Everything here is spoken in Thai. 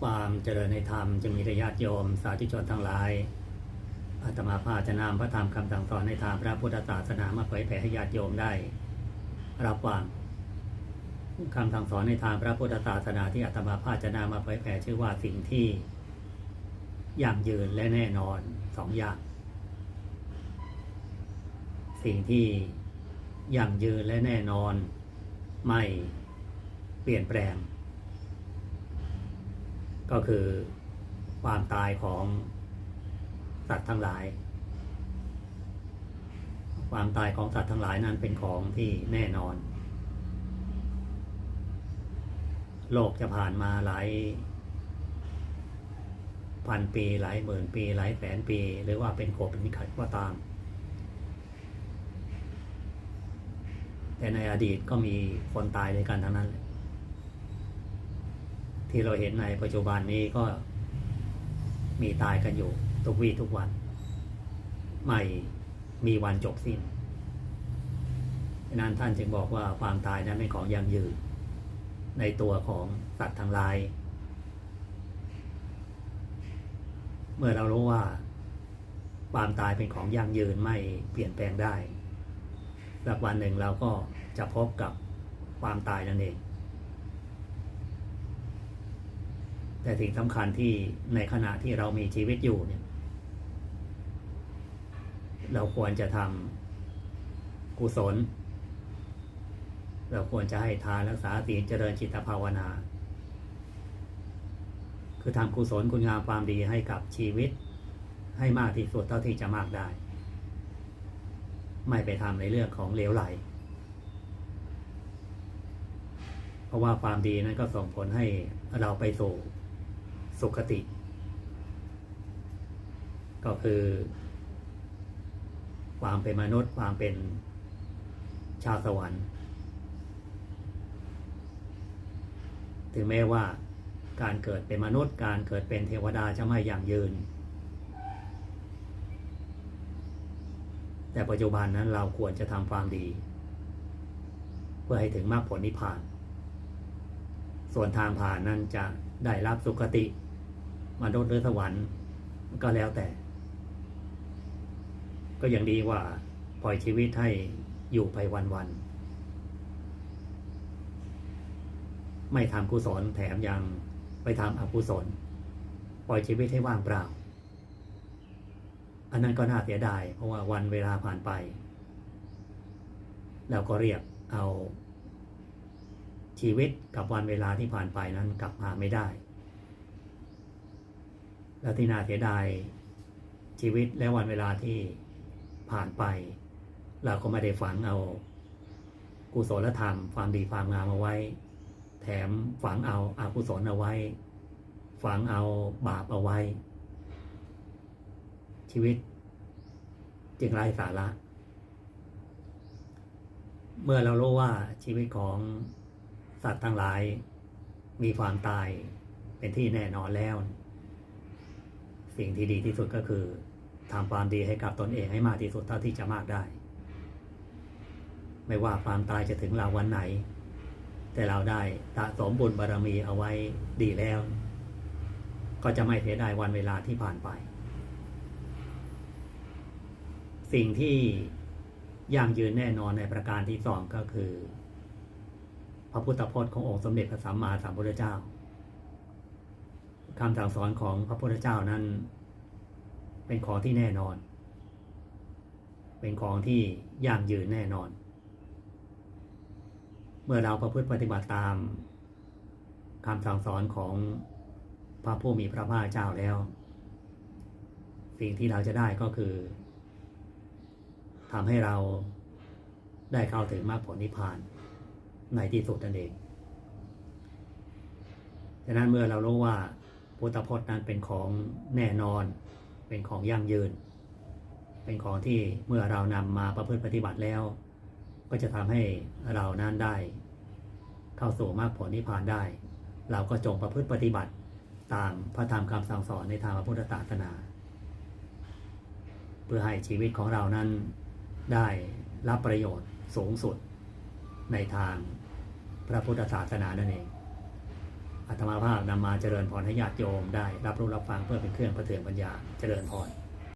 ความเจริญในธรรมจะมีญาติโยมสาธุชนทั้งหลาย อาตมาภาจะนำพระธรรมคำสั่งสอนในทางพระพุทธศาสนามาเผยแผ่ให้ญาติโยมได้ รับฟังคำสั่งสอนในทางพระพุทธศาสนาที่อาตมาภาจะนำมาเผยแผ่ชื่อว่าสิ่งที่ยั่งยืนและแน่นอนสองอย่าง สิ่งที่ยั่งยืนและแน่นอน ไม่เปลี่ยนแปลง ก็คือความตายของสัตว์ทั้งหลาย ความตายของสัตว์ทั้งหลายนั้นเป็นของที่แน่นอน โลกจะผ่านมาหลายพันปีหลายหมื่นปี หลายแสนปี หรือว่าเป็นโขเป็นนิขัดก็ตาม แต่ในอดีตก็มีคนตายด้วยกันทั้งนั้นเลย ที่เราเห็นในปัจจุบันนี้ก็มีตายกันอยู่ทุกวี่ทุกวัน ไม่มีวันจบสิ้นนั้นท่านจึงบอกว่าความตายนั้นเป็นของยั่งยืน ในตัวของสัตว์ทั้งหลาย เมื่อเรารู้ว่า ความตายเป็นของยั่งยืนไม่เปลี่ยนแปลงได้สักวันหนึ่งเราก็จะพบกับความตายนั่นเอง แต่สิ่งสำคัญที่ในขณะที่เรามีชีวิตอยู่เนี่ย เราควรจะทำกุศล เราควรจะให้ทานรักษาศีลเจริญจิตภาวนา คือทำกุศลคุณงามความดีให้กับชีวิต ให้มากที่สุดเท่าที่จะมากได้ ไม่ไปทำในเรื่องของเลวไหล เพราะว่าความดีนั้นก็ส่งผลให้เราไปสู่ สุคติ ก็คือ ความเป็นมนุษย์ ความเป็นชาวสวรรค์ ถึงแม้ว่าการเกิดเป็นมนุษย์ การเกิดเป็นเทวดาจะไม่อยั่งยืน แต่ปัจจุบันนั้นเราควรจะทำความดี เพื่อให้ถึงมรรคผลนิพพาน ส่วนทางผ่านนั้นจะได้รับสุคติ มนุษย์หรือสวรรค์ก็แล้วแต่ ก็ยังดีกว่า ปล่อยชีวิตให้อยู่ไปวันๆไม่ทำกุศลแถมยังไปทำอกุศล ปล่อยชีวิตให้ว่างเปล่า อันนั้นก็น่าเสียดาย เพราะว่าวันเวลาผ่านไป เราก็เรียกเอาชีวิตกับวันเวลาที่ผ่านไปนั้นกลับมาไม่ได้ แล้วที่น่าเสียดายชีวิตและวันเวลาที่ผ่านไป เราก็ไม่ได้ฝังเอากุศลธรรมความดีความงามเอาไว้ แถมฝังเอาอากุศลเอาไว้ ฝังเอาบาปเอาไว้ ชีวิตจึงไร้สาระ เมื่อเรารู้ว่าชีวิตของสัตว์ทั้งหลายมีความตายเป็นที่แน่นอนแล้ว สิ่งที่ดีที่สุดก็คือทำความดีให้กับตนเองให้มากที่สุดเท่าที่จะมากได้ ไม่ว่าความตายจะถึงเราวันไหน แต่เราได้สะสมบุญบารรมีเอาไว้ดีแล้ว ก็จะไม่เสียดายวันเวลาที่ผ่านไป สิ่งที่ยั่งยืนแน่นอนในประการที่สองก็คือ พระพุทธพจน์ขององค์สมเด็จพระสัมมาสัมพุทธเจ้า คำสั่งสอนของพระพุทธเจ้านั้น เป็นของที่แน่นอน เป็นของที่ยั่งยืนแน่นอน เมื่อเราประพฤติปฏิบัติตามคำสั่งสอนของพระผู้มีพระภาคเจ้าแล้ว สิ่งที่เราจะได้ก็คือทำให้เราได้เข้าถึงมรรคผลนิพพานในที่สุดนั่นเอง ฉะนั้นเมื่อเรารู้ว่า พุทธพจน์นั้นเป็นของแน่นอน เป็นของยั่งยืน เป็นของที่เมื่อเรานำมาประพฤติปฏิบัติแล้ว ก็จะทำให้เรานั้นได้ เข้าสู่มรรคผลนิพพานได้ เราก็จงประพฤติปฏิบัติตามพระธรรมคำสั่งสอนในทางพระพุทธศาสนา เพื่อให้ชีวิตของเรานั้นได้รับประโยชน์สูงสุดในทางพระพุทธศาสนานั่นเอง อาตมาภาพนำมาเจริญพรให้ญาติโยมได้ รับรู้รับฟังเพื่อเป็นเครื่องประเทืองปัญญาเจริญพร